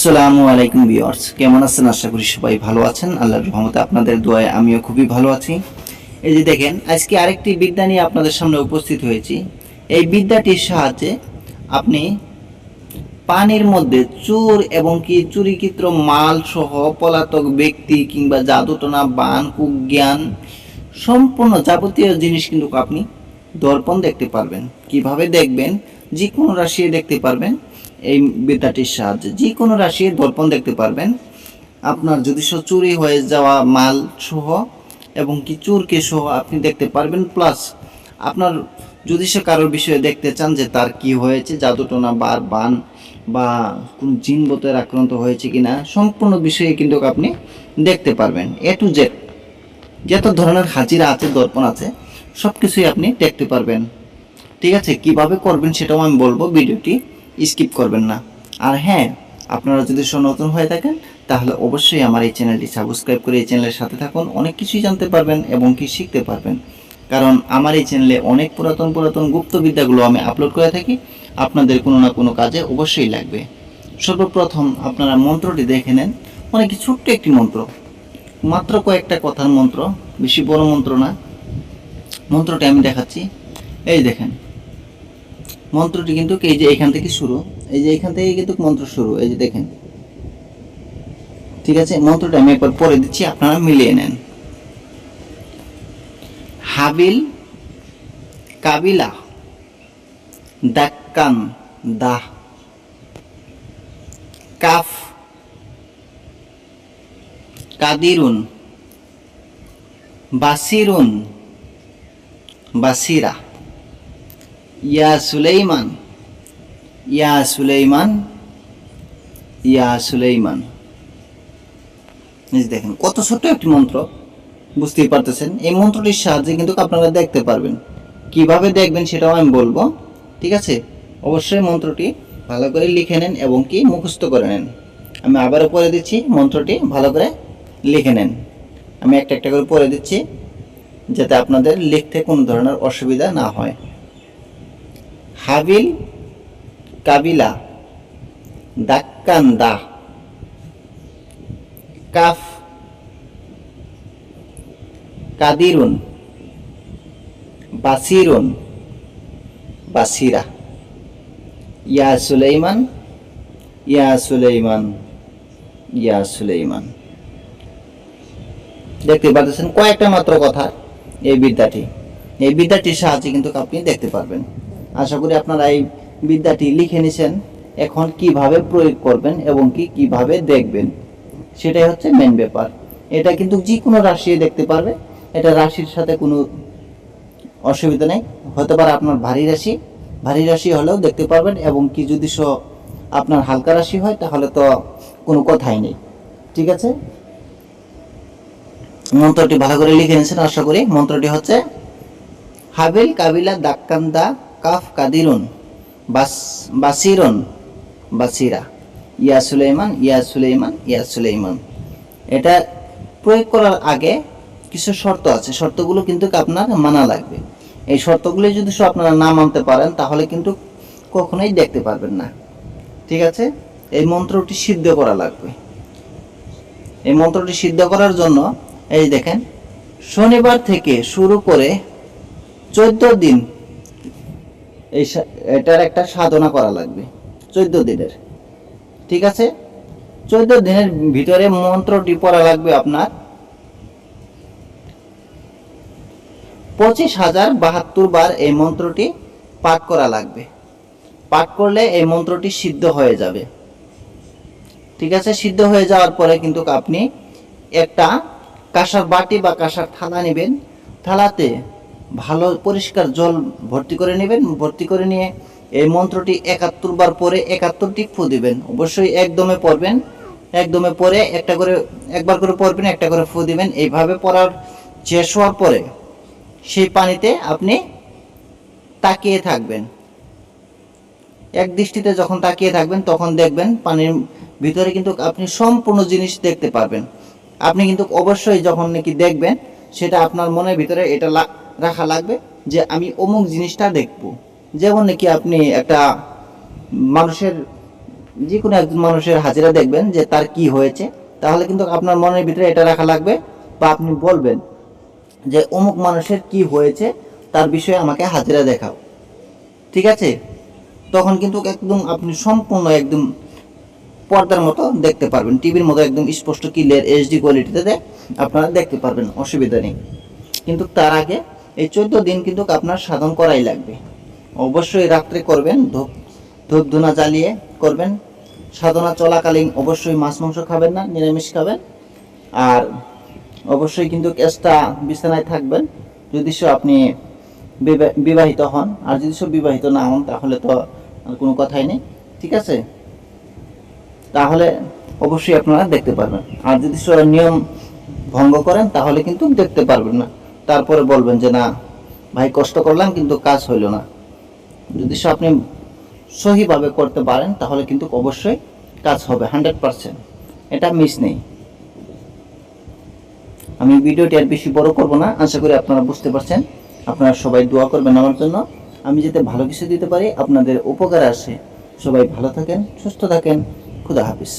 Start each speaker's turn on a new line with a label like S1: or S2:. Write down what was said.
S1: আসসালামু আলাইকুম ভিউয়ার্স। কেমন আছেন? আশা করি সবাই ভালো আছেন। আল্লাহর রহমতে আপনাদের দোয়ায় আমিও খুবই ভালো আছি। এই যে দেখেন, আজকে আরেকটি বিদ্যা নিয়ে আপনাদের সামনে উপস্থিত হয়েছি। এই বিদ্যাটির সাহায্যে আপনি পানির মধ্যে চোর এবং কি চুরিকিত্র মাল সহ পলাতক ব্যক্তি কিংবা জাদুটনা, বান কুজ্ঞান সম্পূর্ণ যাবতীয় জিনিস কিন্তু আপনি দর্পণ দেখতে পারবেন। কীভাবে দেখবেন? যে কোনো রাশি দেখতে পারবেন। এই বিদ্যাটির সাহায্যে যে কোনো রাশি দর্পণ দেখতে পারবেন। আপনার যদি চুরি হয়ে যাওয়া মাল সহ এবং কি চুরকে সহ আপনি দেখতে পারবেন প্লাস আপনার যদি সে কারোর বিষয়ে দেখতে চান যে তার কি হয়েছে, জাদুটনা বার বান বা কোন জিন বোতের আক্রান্ত হয়েছে কিনা, সম্পূর্ণ বিষয়ে কিন্তু আপনি দেখতে পারবেন। এ টু জেড যত ধরনের হাজিরা আছে, দর্পণ আছে সব কিছুই আপনি দেখতে পারবেন। ঠিক আছে? কীভাবে করবেন সেটাও আমি বলব। ভিডিওটি স্কিপ করবেন না। আর হ্যাঁ আপনারা যদি নতুন হয়ে থাকেন, তাহলে অবশ্যই আমার এই চ্যানেলটি সাবস্ক্রাইব করে এই চ্যানেলের সাথে থাকুন। অনেক কিছুই জানতে পারবেন এবং কি শিখতে পারবেন। কারণ আমার এই চ্যানেলে অনেক পুরাতন পুরাতন গুপ্তবিদ্যাগুলো আমি আপলোড করে থাকি। আপনাদের কোনো না কোনো কাজে অবশ্যই লাগবে। সর্বপ্রথম আপনারা মন্ত্রটি দেখে নেন। অনেক ছোট্ট একটি মন্ত্র। মাত্র কয়েকটা কথার মন্ত্র, বেশি বড় মন্ত্র না। মন্ত্রটি আমি দেখাচ্ছি। এই দেখেন। মন্ত্রটি কিন্তু এই যে এখান থেকে শুরু, এই যে এখান থেকে কিন্তু মন্ত্র শুরু, এই যে দেখেন। ঠিক আছে, মন্ত্রটা আমি একবার পরে দিচ্ছি, আপনারা মিলিয়ে নেন। হাবিল কাবিলা দাক্কান দাহ। কাফ কাদিরুন বাসিরুন বাসিরা। ইয়া সুলেইমান। ইয়া সুলাইমান। ইয়া সুলেইমান। যে দেখেন, কত ছোট্ট একটি মন্ত্র। বুঝতেই পারতেছেন? এই মন্ত্রটির সাহায্যে কিন্তু আপনারা দেখতে পারবেন। কীভাবে দেখবেন সেটাও আমি বলব। ঠিক আছে? অবশ্যই মন্ত্রটি ভালো করে লিখে নেন এবং কি মুখস্থ করে নেন। আমি আবারও পড়ে দিচ্ছি, মন্ত্রটি ভালো করে লিখে নেন। আমি একটা একটা করে পড়ে দিচ্ছি, যাতে আপনাদের লিখতে কোনো ধরনের অসুবিধা না হয়। হাবিল কাবিলা দাক্কান দা কাফ কাদিরুন বাসিরুন বাসিরা। ইয়া সুলাইমান ইয়া সুলাইমান ইয়া সুলাইমান। দেখতে পাচ্ছেন কয়েকটা মাত্র কথা এই বিদ্যাটি। এই বিদ্যাটির সাহায্যে কিন্তু আপনি দেখতে পারবেন। আশা করি আপনারা এই বিদ্যাটি লিখে নিছেন। এখন কীভাবে প্রয়োগ করবেন এবং কি কীভাবে দেখবেন, সেটাই হচ্ছে মেন ব্যাপার। এটা কিন্তু যে কোনো রাশি দেখতে পারবে। এটা রাশির সাথে কোনো অসুবিধা নেই। হতে পারে আপনার ভারী রাশি। ভারী রাশি হলেও দেখতে পারবেন এবং কি যদি সো আপনার হালকা রাশি হয়, তাহলে তো কোনো কথাই নেই। ঠিক আছে? মন্ত্রটি ভালো করে লিখে নিয়েছেন, আশা করি। মন্ত্রটি হচ্ছে, হাবিল কাবিলা দাক্কান্দা কাফ কাদিরুন বাস বাসিরুন বাসিরা ইয়া সুলাইমান ইয়া সুলাইমান ইয়া সুলাইমান এটা প্রয়োগ করার আগে কিছু শর্ত আছে। শর্তগুলো কিন্তু আপনার মানা লাগবে। এই শর্তগুলো যদি সব আপনারা না মানতে পারেন, তাহলে কিন্তু কখনোই দেখতে পারবেন না। ঠিক আছে? এই মন্ত্রটি সিদ্ধ করা লাগবে। এই মন্ত্রটি সিদ্ধ করার জন্য এই দেখেন, শনিবার থেকে শুরু করে চোদ্দ দিন এই এটার একটা সাধনা করা লাগবে। চোদ্দ দিনের। ঠিক আছে? চোদ্দ দিনের ভিতরে মন্ত্রটি পড়া লাগবে আপনার পঁচিশ হাজার বাহাত্তর বার এই মন্ত্রটি পাঠ করা লাগবে। পাঠ করলে এই মন্ত্রটি সিদ্ধ হয়ে যাবে। ঠিক আছে? সিদ্ধ হয়ে যাওয়ার পরে কিন্তু আপনি একটা কাঁসার বাটি বা কাঁসার থালা নেবেন। থালাতে ভালো পরিষ্কার জল ভর্তি করে নেবেন, ভর্তি করে নিয়ে এই মন্ত্রটি একাত্তর বার পরে একাত্তরটি ফু দিবেন। অবশ্যই একদমে পড়বেন একদমে পরে একটা করে, একবার করে পড়বেন একটা করে ফু দিবেন। এইভাবে পড়ার শেষ হওয়ার পরে সেই পানিতে আপনি তাকিয়ে থাকবেন। এক দৃষ্টিতে যখন তাকিয়ে থাকবেন, তখন দেখবেন পানির ভিতরে কিন্তু আপনি সম্পূর্ণ জিনিস দেখতে পারবেন। আপনি কিন্তু অবশ্যই যখন নাকি দেখবেন, সেটা আপনার মনের ভিতরে এটা রাখা লাগবে যে আমি অমুক জিনিসটা দেখব। যেমন নাকি আপনি একটা মানুষের যে কোনো একজন মানুষের হাজিরা দেখবেন যে তার কি হয়েছে, তাহলে কিন্তু আপনার মনের ভিতরে এটা রাখা লাগবে বা আপনি বলবেন যে অমুক মানুষের কি হয়েছে, তার বিষয়ে আমাকে হাজিরা দেখাও। ঠিক আছে? তখন কিন্তু একদম আপনি সম্পূর্ণ একদম পর্দার মতো দেখতে পারবেন। টিভির মতো একদম স্পষ্ট ক্লিয়ার এইচডি কোয়ালিটিতে আপনারা দেখতে পারবেন, অসুবিধা নেই। কিন্তু তার আগে এই চোদ্দ দিন কিন্তু আপনার সাধন করাই লাগবে। অবশ্যই রাত্রে করবেন, ধূপ ধূপ ধুনা জ্বালিয়ে করবেন। সাধনা চলাকালীন অবশ্যই মাছ মাংস খাবেন না, নিরামিষ খাবেন। আর অবশ্যই কিন্তু কেসটা বিছানায় থাকবেন। যদি সে আপনি বিবা- বিবাহিত হন, আর যদি সব বিবাহিত না হন, তাহলে তো আর কোনো কথাই নেই। ঠিক আছে? তাহলে অবশ্যই আপনারা দেখতে পারবেন। আর যদি নিয়ম ভঙ্গ করেন, তাহলে কিন্তু দেখতে পারবেন না। তারপরে বলবেন যে, না, ভাই, কষ্ট করলাম, কিন্তু কাজ হইল না। যদি সে আপনি সহিভাবে করতে পারেন, তাহলে কিন্তু অবশ্যই কাজ হবে, হান্ড্রেড পার্সেন্ট। এটা মিস নেই। আমি ভিডিওটি আর বেশি বড় করব না, আশা করি আপনারা বুঝতে পারছেন। আপনারা সবাই দোয়া করবেন আমার জন্য। আমি যাতে ভালো কিছু দিতে পারি, আপনাদের উপকার আসে। সবাই ভালো থাকেন, সুস্থ থাকেন। খুদা হাফিজ।